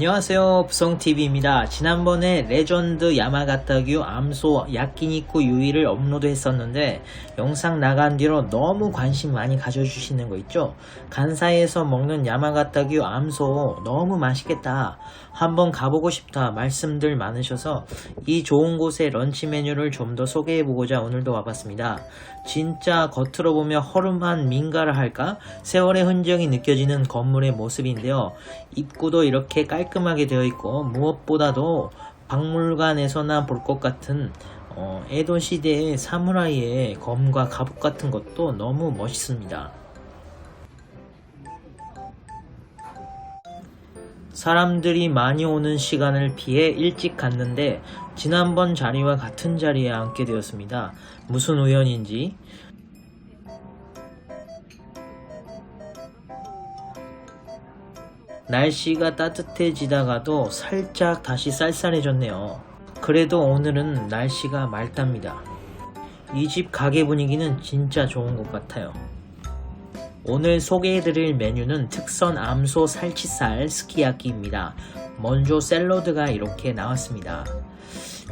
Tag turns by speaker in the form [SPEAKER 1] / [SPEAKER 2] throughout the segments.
[SPEAKER 1] 안녕하세요. 부성TV입니다. 지난번에 레전드 야마가타규 암소 야끼니쿠 유이를 업로드 했었는데 영상 나간 뒤로 너무 관심 많이 가져주시는 거 있죠? 간사이에서 먹는 야마가타규 암소 너무 맛있겠다. 한번 가보고 싶다. 말씀들 많으셔서 이 좋은 곳의 런치 메뉴를 좀 더 소개해보고자 오늘도 와봤습니다. 진짜 겉으로 보면 허름한 민가라 할까? 세월의 흔적이 느껴지는 건물의 모습인데요. 입구도 이렇게 깔끔 하게 되어 있고 무엇보다도 박물관에서나 볼 것 같은 어, 에도 시대의 사무라이의 검과 갑옷 같은 것도 너무 멋있습니다. 사람들이 많이 오는 시간을 피해 일찍 갔는데 지난번 자리와 같은 자리에 앉게 되었습니다. 무슨 우연인지 날씨가 따뜻해지다가도 살짝 다시 쌀쌀해졌네요. 그래도 오늘은 날씨가 맑답니다. 이 집 가게 분위기는 진짜 좋은 것 같아요. 오늘 소개해드릴 메뉴는 특선 암소 살치살 스키야키입니다. 먼저 샐러드가 이렇게 나왔습니다.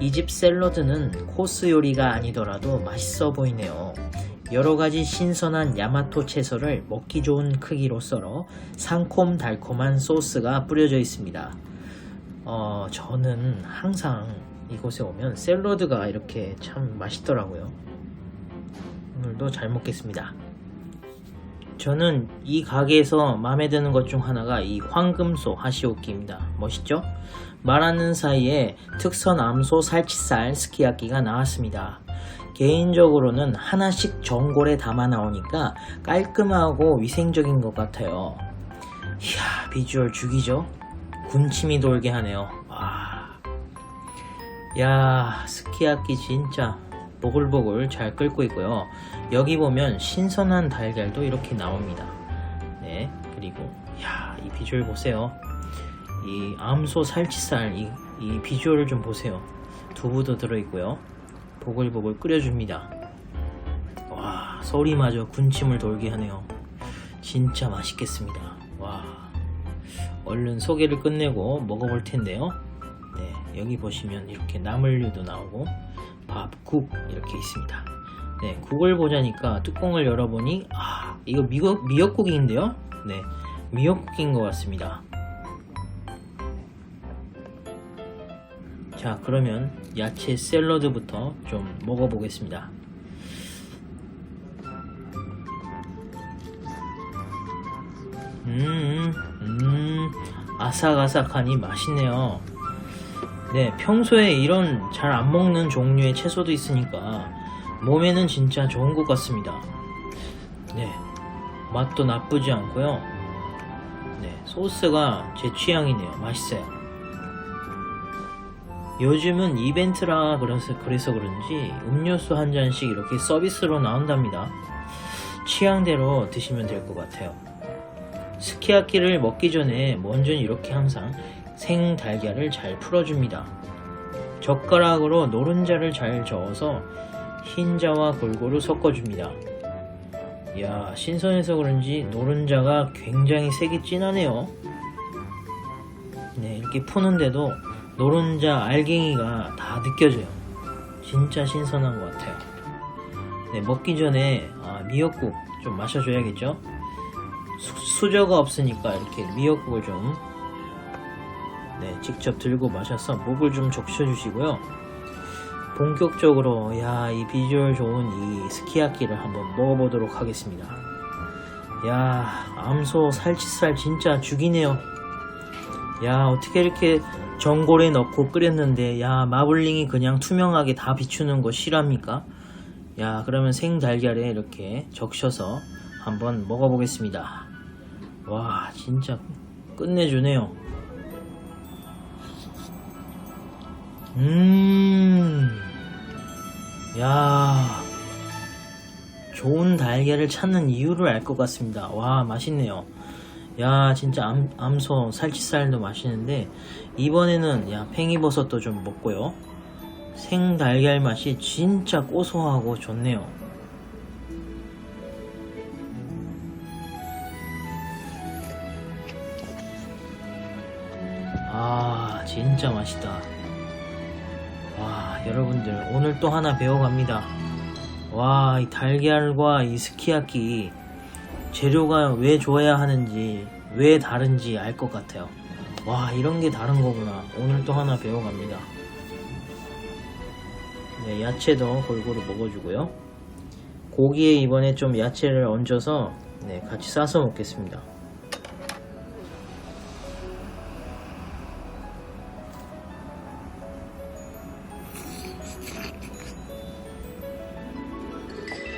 [SPEAKER 1] 이 집 샐러드는 코스 요리가 아니더라도 맛있어 보이네요. 여러가지 신선한 야마토 채소를 먹기 좋은 크기로 썰어 상콤달콤한 소스가 뿌려져 있습니다. 어, 저는 항상 이곳에 오면 샐러드가 이렇게 참 맛있더라고요. 오늘도 잘 먹겠습니다. 저는 이 가게에서 마음에 드는 것 중 하나가 이 황금소 하시오키입니다. 멋있죠? 말하는 사이에 특선 암소 살치살 스키야키가 나왔습니다. 개인적으로는 하나씩 전골에 담아 나오니까 깔끔하고 위생적인 것 같아요. 이야, 비주얼 죽이죠? 군침이 돌게 하네요. 와. 야, 스키야키 진짜 보글보글 잘 끓고 있고요. 여기 보면 신선한 달걀도 이렇게 나옵니다. 네, 그리고 야, 이 비주얼 보세요. 이 암소 살치살 이, 이 비주얼을 좀 보세요. 두부도 들어있고요. 보글보글 끓여줍니다. 와, 소리마저 군침을 돌게 하네요. 진짜 맛있겠습니다. 와, 얼른 소개를 끝내고 먹어볼 텐데요. 네, 여기 보시면 이렇게 나물류도 나오고 밥, 국 이렇게 있습니다. 네, 국을 보자니까 뚜껑을 열어보니 아, 이거 미역, 미역국인데요. 네, 미역국인 것 같습니다. 자, 그러면 야채 샐러드부터 좀 먹어보겠습니다. 음, 음, 아삭아삭하니 맛있네요. 네, 평소에 이런 잘 안 먹는 종류의 채소도 있으니까 몸에는 진짜 좋은 것 같습니다. 네, 맛도 나쁘지 않고요. 네, 소스가 제 취향이네요. 맛있어요. 요즘은 이벤트라 그래서, 그래서 그런지 음료수 한 잔씩 이렇게 서비스로 나온답니다. 취향대로 드시면 될 것 같아요. 스키야키를 먹기 전에 먼저 이렇게 항상 생 달걀을 잘 풀어줍니다. 젓가락으로 노른자를 잘 저어서 흰자와 골고루 섞어줍니다. 이야, 신선해서 그런지 노른자가 굉장히 색이 진하네요. 네, 이렇게 푸는데도 노른자 알갱이가 다 느껴져요. 진짜 신선한 것 같아요. 네, 먹기 전에 아, 미역국 좀 마셔줘야겠죠? 수, 저가 없으니까 이렇게 미역국을 좀 네, 직접 들고 마셔서 목을 좀 적셔주시고요. 본격적으로 야, 이 비주얼 좋은 이 스키야키를 한번 먹어보도록 하겠습니다. 야, 암소 살치살 진짜 죽이네요. 야, 어떻게 이렇게 전골에 넣고 끓였는데 야, 마블링이 그냥 투명하게 다 비추는 거 실합니까? 야, 그러면 생 달걀에 이렇게 적셔서 한번 먹어보겠습니다. 와, 진짜 끝내주네요. 음, 야, 좋은 달걀을 찾는 이유를 알 것 같습니다. 와, 맛있네요. 야, 진짜 암, 암소 살치살도 맛있는데, 이번에는 야, 팽이버섯도 좀 먹고요. 생 달걀 맛이 진짜 고소하고 좋네요. 아, 진짜 맛있다. 와, 여러분들, 오늘 또 하나 배워갑니다. 와, 이 달걀과 이 스키야키, 재료가 왜 좋아야 하는지, 왜 다른지 알 것 같아요. 와, 이런 게 다른 거구나. 오늘 또 하나 배워갑니다. 네, 야채도 골고루 먹어주고요. 고기에 이번에 좀 야채를 얹어서 네, 같이 싸서 먹겠습니다.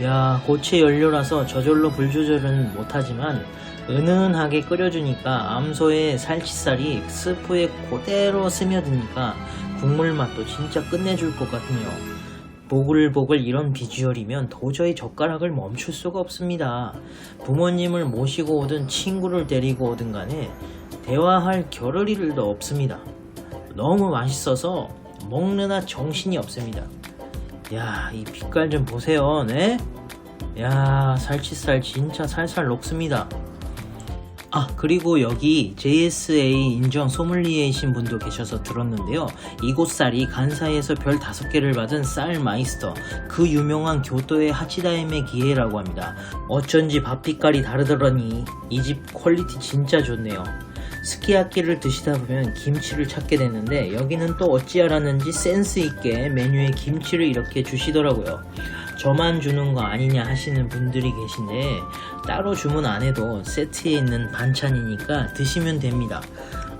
[SPEAKER 1] 야, 고체 연료라서 저절로 불 조절은 못하지만 은은하게 끓여주니까 암소의 살치살이 스프에 그대로 스며드니까 국물 맛도 진짜 끝내줄 것 같네요. 보글보글 이런 비주얼이면 도저히 젓가락을 멈출 수가 없습니다. 부모님을 모시고 오든 친구를 데리고 오든 간에 대화할 겨를이도 없습니다. 너무 맛있어서 먹느나 정신이 없습니다. 야, 이 빛깔 좀 보세요, 네? 야, 살치살 진짜 살살 녹습니다. 아, 그리고 여기 JSA 인정 소믈리에이신 분도 계셔서 들었는데요. 이곳 쌀이 간사이에서 별 5개를 받은 쌀 마이스터, 그 유명한 교토의 하치다임의 기회라고 합니다. 어쩐지 밥 빛깔이 다르더라니 이 집 퀄리티 진짜 좋네요. 스키야키를 드시다 보면 김치를 찾게 되는데 여기는 또 어찌 알았는지 센스 있게 메뉴에 김치를 이렇게 주시더라고요. 저만 주는 거 아니냐 하시는 분들이 계신데 따로 주문 안 해도 세트에 있는 반찬이니까 드시면 됩니다.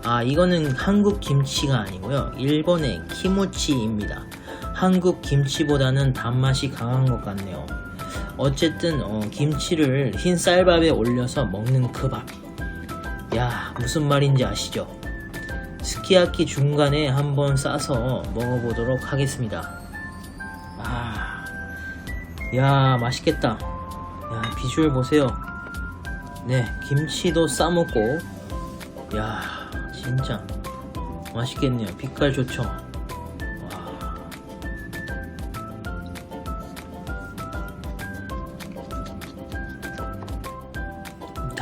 [SPEAKER 1] 아 이거는 한국 김치가 아니고요. 일본의 키모치입니다. 한국 김치보다는 단맛이 강한 것 같네요. 어쨌든 어, 김치를 흰 쌀밥에 올려서 먹는 그 밥. 야 무슨 말인지 아시죠? 스키야키 중간에 한번 싸서 먹어보도록 하겠습니다. 아, 야 맛있겠다. 야 비주얼 보세요. 네 김치도 싸먹고, 야 진짜 맛있겠네요. 빛깔 좋죠.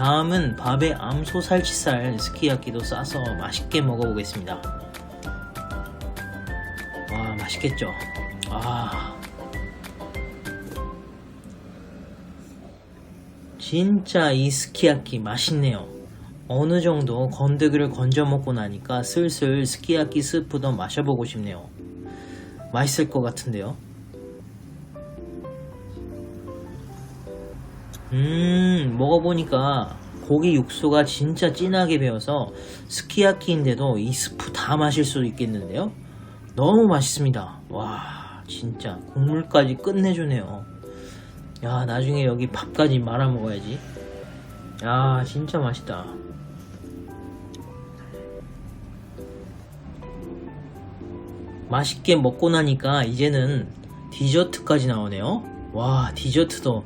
[SPEAKER 1] 다음은 밥에 암소 살치살 스키야키도 싸서 맛있게 먹어보겠습니다. 와, 맛있겠죠? 아. 진짜 이 스키야키 맛있네요. 어느 정도 건더기를 건져 먹고 나니까 슬슬 스키야키 스프도 마셔보고 싶네요. 맛있을 것 같은데요. 음, 먹어보니까 고기 육수가 진짜 진하게 배어서 스키야키인데도 이 스프 다 마실 수 있겠는데요? 너무 맛있습니다. 와, 진짜 국물까지 끝내주네요. 야, 나중에 여기 밥까지 말아 먹어야지. 야, 진짜 맛있다. 맛있게 먹고 나니까 이제는 디저트까지 나오네요. 와, 디저트도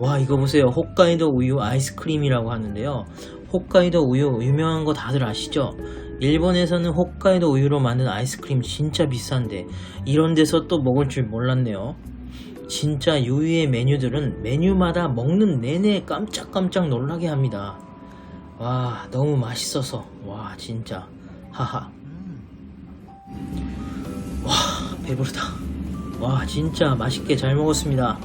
[SPEAKER 1] 와 이거 보세요. 홋카이도 우유 아이스크림이라고 하는데요. 홋카이도 우유 유명한 거 다들 아시죠? 일본에서는 홋카이도 우유로 만든 아이스크림 진짜 비싼데 이런 데서 또 먹을 줄 몰랐네요. 진짜 유유의 메뉴들은 메뉴마다 먹는 내내 깜짝깜짝 놀라게 합니다. 와 너무 맛있어서. 와 진짜. 하하. 와 배부르다. 와 진짜 맛있게 잘 먹었습니다